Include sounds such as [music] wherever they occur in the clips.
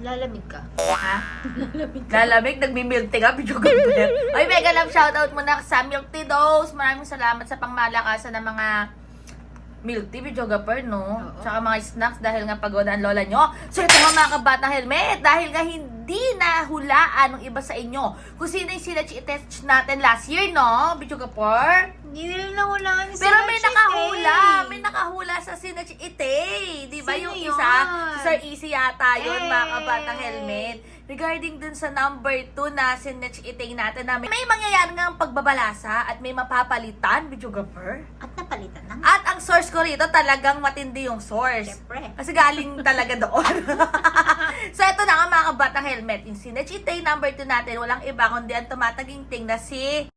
Lalamig ka. Ha? Lalamig, nagmi-milk tea ka, video ka [laughs] Ay, mega love shoutout muna sa Milk Tea Dose. Maraming salamat sa pangmalakasan ng mga milk tea, video gapper, no? Oo. Tsaka mga snacks dahil nga pagod ang lola nyo. So ito nga mga kabatang helmet, dahil nga hindi nahulaan ng iba sa inyo kung sino yung sila test natin last year, no? Video gapper? Hindi nila nahulaan si Pero may nakahula. May nakahula sa Sinach Ite. Di ba yung yun? isa? Si Sir Easy yata yun, mga Eh. kabatang helmet. Regarding dun sa number 2 na Sinach Ite natin namin, may mangyayari nga pagbabalasa at may mapapalitan, videographer. At napalitan na. At ang source ko rito talagang matindi yung source. Siyempre. Kasi galing talaga doon. [laughs] so, ito na nga mga kabatang helmet. Yung Sinach Ite number 2 natin, walang iba kundi ang tumataginting na si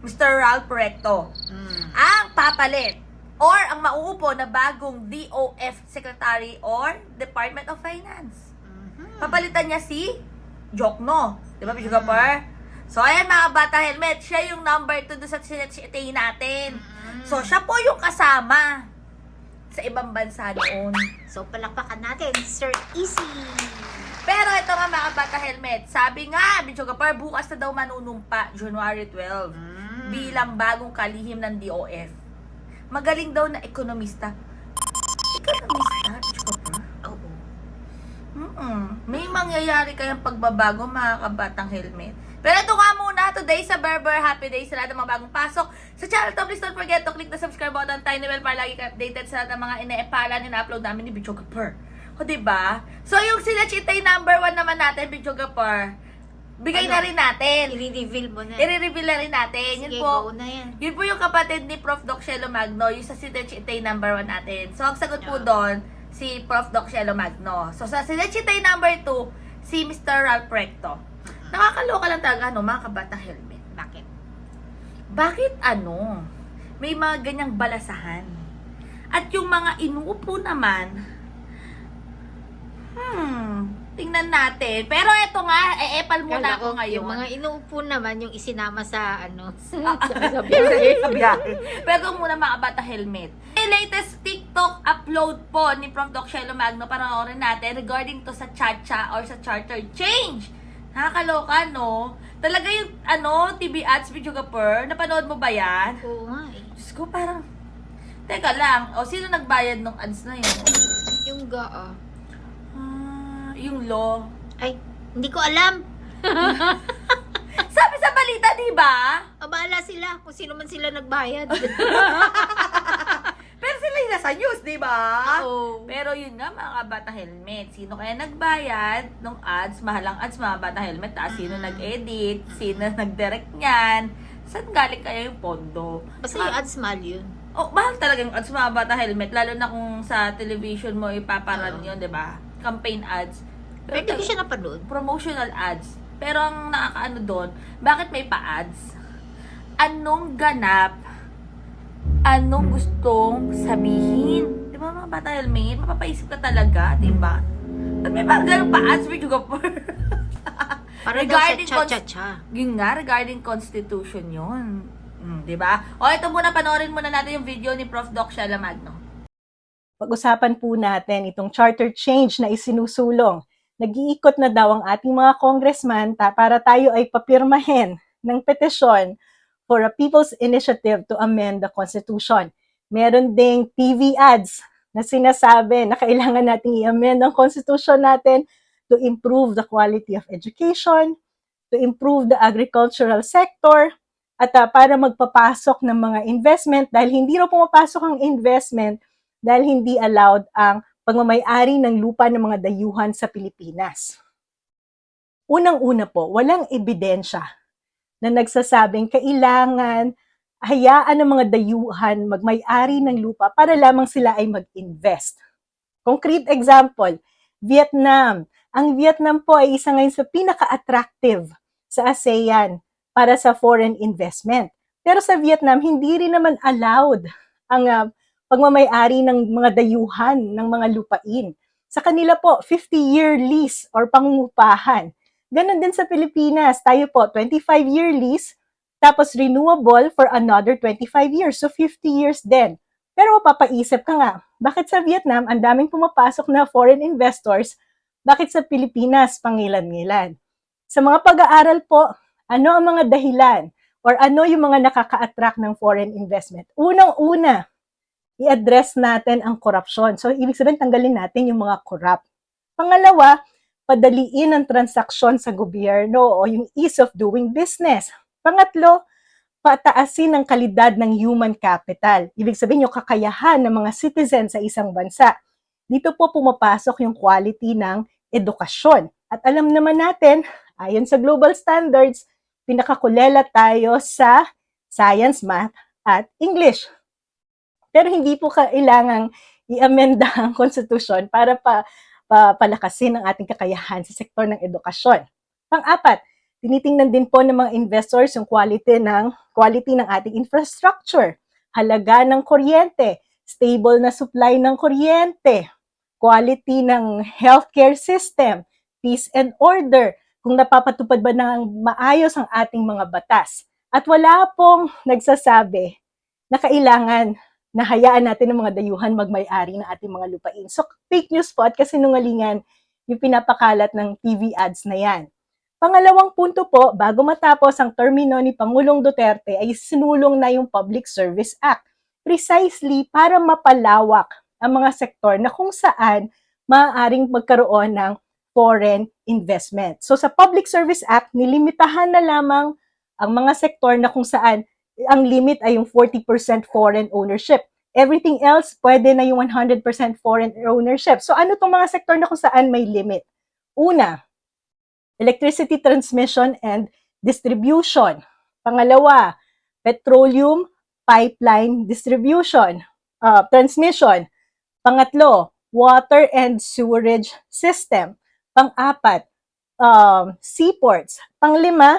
Mr. Ralph Recto. Mm. ang papalit or ang mauupo na bagong DOF Secretary or Department of Finance. Mhm. Papalitan niya si Jokno. Di ba, Bishop Gapar? So, ayan mga bata helmet, siya yung number 2 doon sa sinatay natin. Mhm. So, siya po yung kasama sa ibang bansa noon. So, palakpakan natin, Sir Easy. Pero ito nga mga bata helmet, sabi nga, Bishop bukas na daw manunumpa, January 12. Mm. bilang bagong kalihim ng DOF. Magaling daw na ekonomista. Ekonomista? Chopper? Oo. Mm-mm. May mangyayari kayang pagbabago mga kabatang helmet. Pero ito nga muna, today sa Berber, happy day sa lahat ng mga bagong pasok. Sa channel to, please don't forget to click the subscribe button, tiny bell para lagi ka updated sa lahat ng mga ina-epala na upload namin ni Bichogapur. O, diba? So, yung sila chitay number one naman natin, Bichogapur, bigay Ano? na rin natin. I-reveal mo na. I-reveal na rin natin. Yun Sige, po, go na yan. yun po yung kapatid ni Prof. Doc Shelo Magno, yung sa Sinechitay number 1 natin. So, ang sagot po Yeah. doon, si Prof. Doc Shelo Magno. So, sa Sinechitay number 2, si Mr. Ralph Recto. Nakakaloka lang talaga, ano, mga kabatang helmet. Bakit? Bakit ano, may mga ganyang balasahan? At yung mga inuupo naman, hmm, tingnan natin. Pero eto nga, e-epal muna Kala ako ko, ngayon. Yung mga inuupo naman, yung isinama sa ano, [laughs] sa, Ah, sa [laughs] sa biyahe. Pero muna mga bata helmet. Yung latest TikTok upload po ni Prof. Doc Shelo Magno, panoorin natin regarding to sa chacha or sa charter change. Nakakaloka, no? Talaga yung, ano, TV ads, video gapper, napanood mo ba yan? Oo nga eh. Diyos ko, parang, teka lang, o sino nagbayad ng ads na yun? Yung ga, ah. Ah, yung law. Ay, hindi ko alam. [laughs] Sabi sa balita, di ba? Abala sila kung sino man sila nagbayad. [laughs] Pero sila yung nasa news, di ba? Oo. Pero yun nga mga bata helmet, sino kaya nagbayad ng ads, mahalang ads mga bata helmet, ah, sino Mm. nag-edit, sino [laughs] nag-direct niyan, saan galing kaya yung pondo? Basta yung ads mahal yun. Oh, mahal talaga yung ads mga bata helmet, lalo na kung sa television mo ipaparan Oo. yun, di ba? Campaign ads. Pero hindi ko siya napanood. promotional ads. Pero ang nakakaano doon, bakit may pa-ads? Anong ganap? Anong gustong sabihin? Di ba mga bata helmet? Mapapaisip ka talaga, di ba? At may mga ganun pa-ads, video ka for. Para Regarding daw sa cha-cha-cha. Yun nga, regarding constitution yun. Mm, di ba? O ito muna, panoorin muna natin yung video ni Prof. Doc Shella Magno. Pag-usapan po natin itong charter change na isinusulong. Nag-iikot na daw ang ating mga congressman ta- para tayo ay papirmahin ng petisyon for a people's initiative to amend the Constitution. Meron ding TV ads na sinasabi na kailangan nating i-amend ang Constitution natin to improve the quality of education, to improve the agricultural sector, at ah, para magpapasok ng mga investment dahil hindi raw pumapasok ang investment dahil hindi allowed ang pagmamayari ng lupa ng mga dayuhan sa Pilipinas. Unang-una po, walang ebidensya na nagsasabing kailangan hayaan ng mga dayuhan magmay-ari ng lupa para lamang sila ay mag-invest. Concrete example, Vietnam. Ang Vietnam po ay isa ngayon sa pinaka-attractive sa ASEAN para sa foreign investment. Pero sa Vietnam, hindi rin naman allowed ang ah, pagmamayari ng mga dayuhan ng mga lupain. Sa kanila po, 50-year lease or pangungupahan. Ganon din sa Pilipinas. Tayo po, 25-year lease, tapos renewable for another 25 years. So, 50 years din. Pero mapapaisip ka nga, bakit sa Vietnam, ang daming pumapasok na foreign investors, bakit sa Pilipinas, pangilan-ngilan? Sa mga pag-aaral po, ano ang mga dahilan or ano yung mga nakaka-attract ng foreign investment? Unang-una, i-address natin ang korupsyon. So, ibig sabihin, tanggalin natin yung mga corrupt. Pangalawa, padaliin ang transaksyon sa gobyerno o yung ease of doing business. Pangatlo, pataasin ang kalidad ng human capital. Ibig sabihin yung kakayahan ng mga citizen sa isang bansa. Dito po pumapasok yung quality ng edukasyon. At alam naman natin, ayon sa global standards, pinakakulela tayo sa science, math, at English. Pero hindi po kailangang i-amenda ang konstitusyon para pa, pa palakasin ang ating kakayahan sa sektor ng edukasyon. Pang-apat, tinitingnan din po ng mga investors yung quality ng quality ng ating infrastructure, halaga ng kuryente, stable na supply ng kuryente, quality ng healthcare system, peace and order, kung napapatupad ba ng maayos ang ating mga batas. At wala pong nagsasabi na kailangan na hayaan natin ng mga dayuhan magmay-ari ng ating mga lupain. So, fake news po at kasinungalingan yung pinapakalat ng TV ads na yan. Pangalawang punto po, bago matapos ang termino ni Pangulong Duterte ay sinulong na yung Public Service Act precisely para mapalawak ang mga sektor na kung saan maaaring magkaroon ng foreign investment. So sa Public Service Act, nilimitahan na lamang ang mga sektor na kung saan ang limit ay yung 40% foreign ownership. Everything else, pwede na yung 100% foreign ownership. So ano tong mga sektor na kung saan may limit? Una, electricity transmission and distribution. Pangalawa, petroleum pipeline distribution, uh, transmission. Pangatlo, water and sewerage system. Pang-apat, um, seaports. Panglima,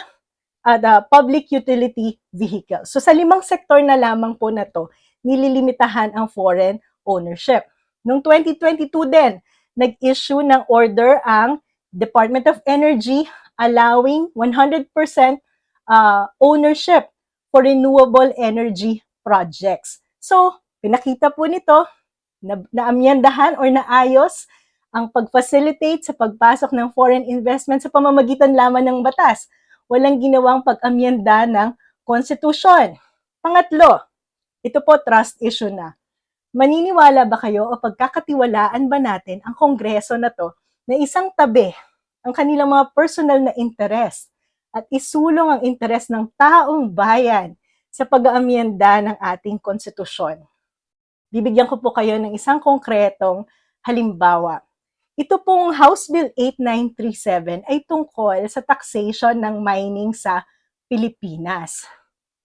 uh, the public utility vehicle. So sa limang sektor na lamang po na to, nililimitahan ang foreign ownership. Noong 2022 din, nag-issue ng order ang Department of Energy allowing 100% uh, ownership for renewable energy projects. So, pinakita po nito na naamyandahan or naayos ang pag-facilitate sa pagpasok ng foreign investment sa pamamagitan lamang ng batas. Walang ginawang pag-amyanda ng konstitusyon. Pangatlo, ito po trust issue na. Maniniwala ba kayo o pagkakatiwalaan ba natin ang kongreso na to na isang tabi ang kanilang mga personal na interest at isulong ang interes ng taong bayan sa pag-aamyenda ng ating konstitusyon. Bibigyan ko po kayo ng isang konkretong halimbawa. Ito pong House Bill 8937 ay tungkol sa taxation ng mining sa Pilipinas.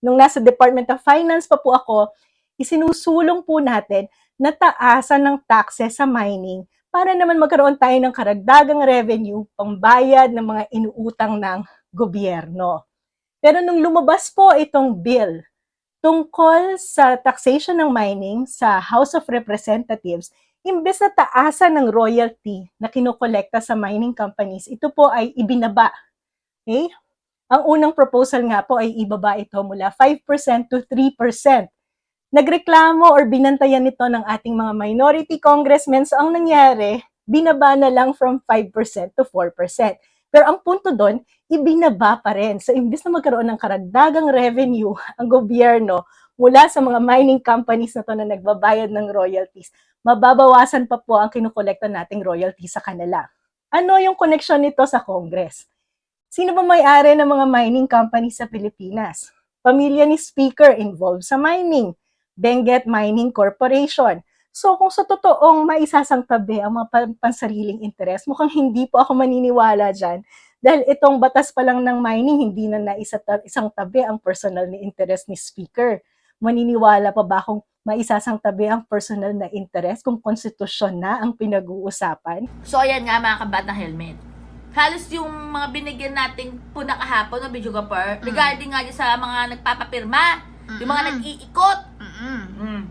Nung nasa Department of Finance pa po ako, isinusulong po natin na taasan ng taxes sa mining para naman magkaroon tayo ng karagdagang revenue pangbayad ng mga inuutang ng gobyerno. Pero nung lumabas po itong bill tungkol sa taxation ng mining sa House of Representatives, imbes na taasan ng royalty na kinokolekta sa mining companies, ito po ay ibinaba. Okay? Ang unang proposal nga po ay ibaba ito mula 5% to 3%. Nagreklamo or binantayan nito ng ating mga minority congressmen. So ang nangyari, binaba na lang from 5% to 4%. Pero ang punto doon, ibinaba pa rin. So, imbis na magkaroon ng karagdagang revenue ang gobyerno mula sa mga mining companies na to na nagbabayad ng royalties, mababawasan pa po ang kinukolekta nating royalties sa kanila. Ano yung connection nito sa Congress? Sino ba may-ari ng mga mining companies sa Pilipinas? Pamilya ni Speaker involved sa mining. Benguet Mining Corporation. So kung sa totoong maisasang tabi ang mga pan- pansariling interes, mukhang hindi po ako maniniwala dyan. Dahil itong batas pa lang ng mining, hindi na naisa isang tabi ang personal na interest ni speaker. Maniniwala pa ba akong maisasang tabi ang personal na interest kung konstitusyon na ang pinag-uusapan? So, ayan nga mga kabatang helmet. Halos yung mga binigyan nating puna kahapon ng video kapar, regarding nga sa mga nagpapapirma, yung mga Mm-mm. nag-iikot. Mm-mm. Mm.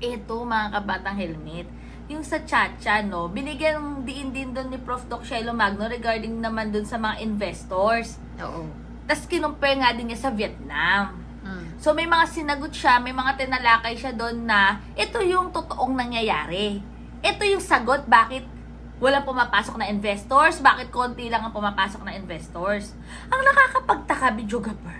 Ito mga kabatang helmet, yung sa Chacha, no, binigyan ng diin din doon ni Prof. Doc Shelo Magno regarding naman doon sa mga investors. Oo. Tapos kinumpare nga din niya sa Vietnam. Mm. So may mga sinagot siya, may mga tinalakay siya doon na ito yung totoong nangyayari. Ito yung sagot bakit walang pumapasok na investors, bakit konti lang ang pumapasok na investors. Ang nakakapagtaka, Bidjogapur,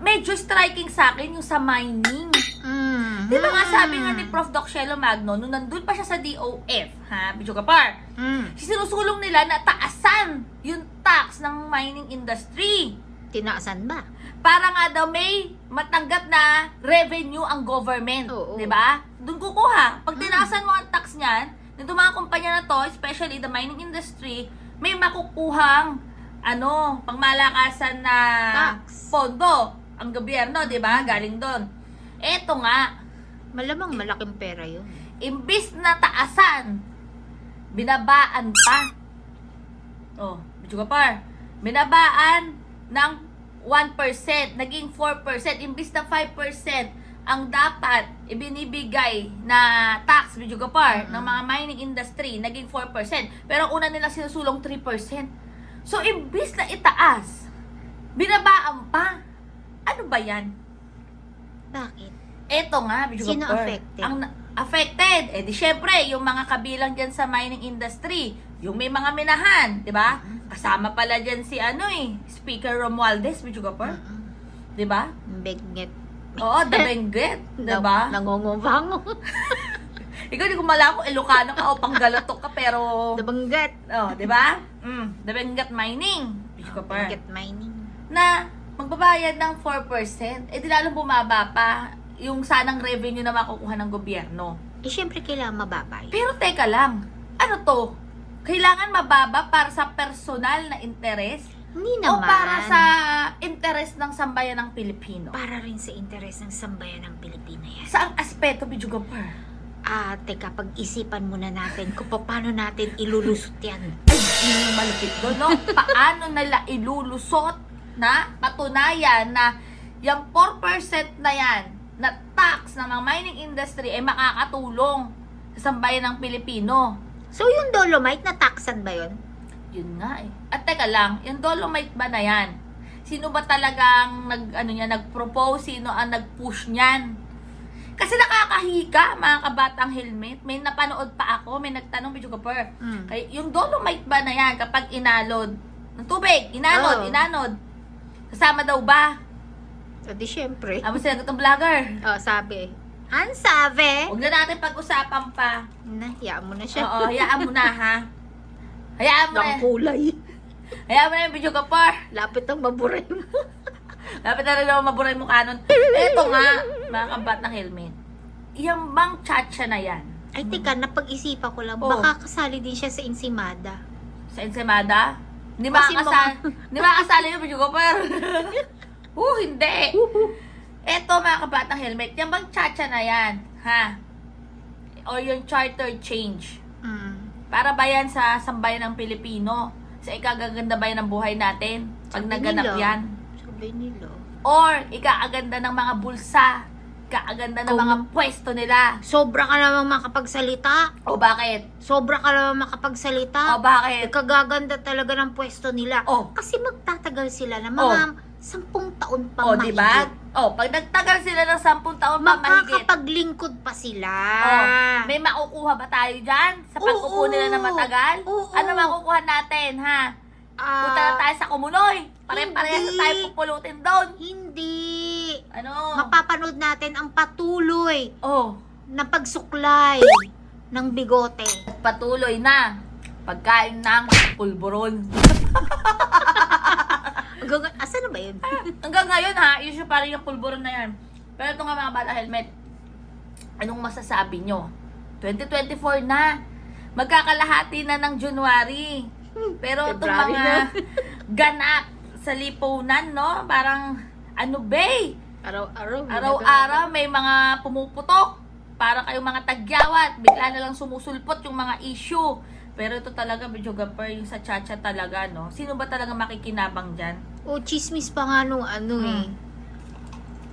medyo striking sa akin yung sa mining. Mm. Di ba nga sabi nga ni Prof. Doc Shelo Magno, nung nandun pa siya sa DOF, ha, Bidjogapur, Mm. sinusulong nila na taasan yung tax ng mining industry Tinaasan ba? Para nga daw may matanggap na revenue ang government. Oo. 'Di ba? Doon kukuha. Pag Mm. tinaasan mo ang tax niyan, nito mga kumpanya na to, especially the mining industry, may makukuhang ano, pangmalakasan na Tax. pondo ang gobyerno, 'di ba? Galing doon. Eto nga, Malamang malaking pera yun. imbis na taasan, binabaan pa. Oh, medyo ka par. Binabaan ng 1%, naging 4%, imbis na 5% ang dapat ibinibigay na tax, medyo ka par, ng mga mining industry, naging 4%. Pero una nila sinusulong 3%. So, imbis na itaas, binabaan pa. Ano ba yan? Bakit? Eto nga, Bidyo Sino Gapur. affected? Ang affected. Eh di syempre, yung mga kabilang dyan sa mining industry, yung may mga minahan, di ba? Mm-hmm. Kasama pala dyan si ano eh, Speaker Romualdez, Bidyo Gapur. Mm-mm. Di ba? Begget. Oo, the Benguet, [laughs] di ba? Nangungubango. [laughs] Ikaw, di ko malaman kung Ilocano ka o Panggalatok ka, pero... Dabanggat. Oh, di ba? Mm, the Benguet Mining, Bidyo Gapur. Begget mining. na magbabayad ng 4%, eh di lalong bumaba pa yung sanang revenue na makukuha ng gobyerno. Eh, syempre kailangan mababay. Pero teka lang, ano to? Kailangan mababa para sa personal na interes Hindi o naman. para sa interes ng sambayan ng Pilipino? Para rin sa interes ng sambayan ng Pilipina yan. Saang aspeto, Bidjugapar? Ah, teka, pag-isipan muna natin kung paano natin ilulusot yan. Ay, yun yung malupit doon, no? [laughs] Paano nila ilulusot na patunayan na yung 4% na yan na tax ng mga mining industry ay makakatulong sa sambayan ng Pilipino. So, yung dolomite, nataksan ba yun? Yun nga eh. At teka lang, yung dolomite ba na yan? Sino ba talagang nag, ano niya, nag-propose? Sino ang nag-push niyan? Kasi nakakahika, mga kabatang helmet. May napanood pa ako, may nagtanong, Bidyo Kapar. Mm. Kay, yung dolomite ba na yan kapag inalod ng tubig, inanod, Oo. inanod, kasama daw ba? O di syempre. Amo sinagot ng vlogger. Oh, sabi. Ang sabi. Huwag na natin pag-usapan pa. Nahiya mo na siya. Oo, hayaan mo na ha. Hayaan mo na. Ng kulay. Hayaan mo na yung video kapar. Lapit ang maburay mo. [laughs] Dapat na rin naman maburay mo kanon. Eto nga, mga kabat ng helmet. Yung bang chacha na yan, Ay, teka, napag-isipan ko lang. Oh. Baka kasali din siya sa Ensimada. sa Ensemada, hindi Kasi makakasali, hindi makakasali yung video kapar. uh, [laughs] hindi. Eto mga kabatang helmet, yung bang chacha na yan, ha? O yung charter change. Mm. Para ba yan sa sambayan ng Pilipino? Sa ikagaganda ba yan ng buhay natin? Pag Sabi naganap nila. yan? Sabi nila. Or ikaaganda ng mga bulsa? Ikaaganda ng Kung- mga pwesto nila? Sobra ka namang makapagsalita. O bakit? Sobra ka namang makapagsalita. O bakit? Kagaganda talaga ng pwesto nila. Oh. Kasi magtatagal sila ng mga sampung taon pa O, di ba? O, pag nagtagal sila ng sampung taon pa mahigit, Makakapaglingkod pa sila. oh, may makukuha ba tayo dyan? Sa pagkukuha Oo. nila na matagal? Oo. Ano makukuha natin, ha? Ah, Punta na tayo sa Kumunoy. Pare-parehas na hindi. tayo pupulutin doon. Hindi. Ano? Mapapanood natin ang patuloy oh, na pagsuklay ng bigote. patuloy na pagkain ng pulburon. [laughs] Hanggang- Asa na ba yun? Hanggang ngayon ha, issue pa rin yung pulburon na yan. Pero ito nga mga bata helmet, anong masasabi nyo? 2024 na. Magkakalahati na ng January. Pero [laughs] itong mga [laughs] ganap sa lipunan, no? Parang, ano ba? Araw-araw. Araw-araw may mga pumuputok. Para kayong mga tagyawat. Bigla na lang sumusulpot yung mga issue. Pero ito talaga, medyo gapper, yung sa chacha talaga, no? Sino ba talaga makikinabang dyan? O, chismis pa nga nung ano Hmm. eh.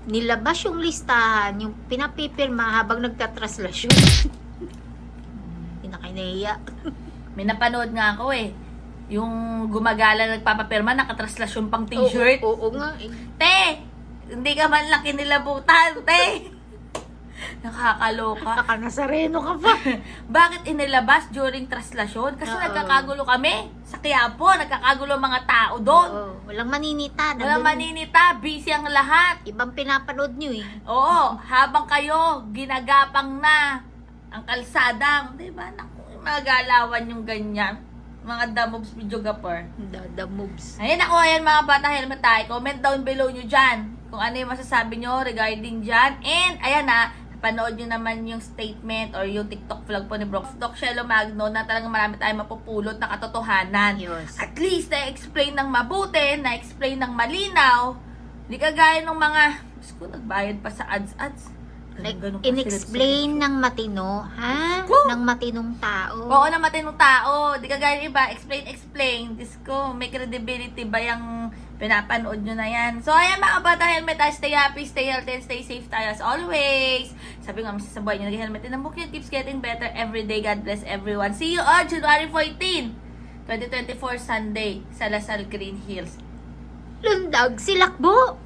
Nilabas yung listahan, yung pinapipirma habang nagtatraslasyon. [laughs] na kinahiya. [laughs] May napanood nga ako eh. Yung gumagala nagpapapirma, nakatraslasyon pang t-shirt. Oo, oo nga eh. Te! Hindi ka man lang kinilabutan, te! [laughs] [laughs] Nakakaloka. Baka nasareno ka pa. [laughs] Bakit inilabas during traslasyon? Kasi Oo. nagkakagulo kami. Sa Quiapo, nagkakagulo ang mga tao doon. Oo, walang maninita. Walang Nandun- maninita, busy ang lahat. Ibang pinapanood nyo eh. Oo, habang kayo, ginagapang na ang kalsadang. Di ba? Naku, yung mga galawan yung ganyan. Mga damobs videographer. The, the moves. Ayun ako, ayan mga bata helmet tayo. Comment down below nyo dyan kung ano yung masasabi nyo regarding dyan. And, ayan na, panood nyo naman yung statement or yung TikTok vlog po ni Brox Doc Shelo Magno na talagang marami tayong mapupulot na katotohanan. Yes. At least, na-explain ng mabuti, na-explain ng malinaw. Hindi kagaya ng mga, ko, nagbayad pa sa ads-ads. Like, inexplain ng matino, ha? Ko. Ng matinong tao. Oo na matinong tao. Di kagaya ng iba, explain, explain. Diyos ko, may credibility ba yung pinapanood nyo na yan? So, ayan mga bata, helmet tayo. Stay happy, stay healthy, and stay safe tayo as always. Sabi nga, sa buhay nyo, nag-helmet din ang book tips getting better every day. God bless everyone. See you on January 14, 2024 Sunday sa Lasal Green Hills. Lundag, silakbo!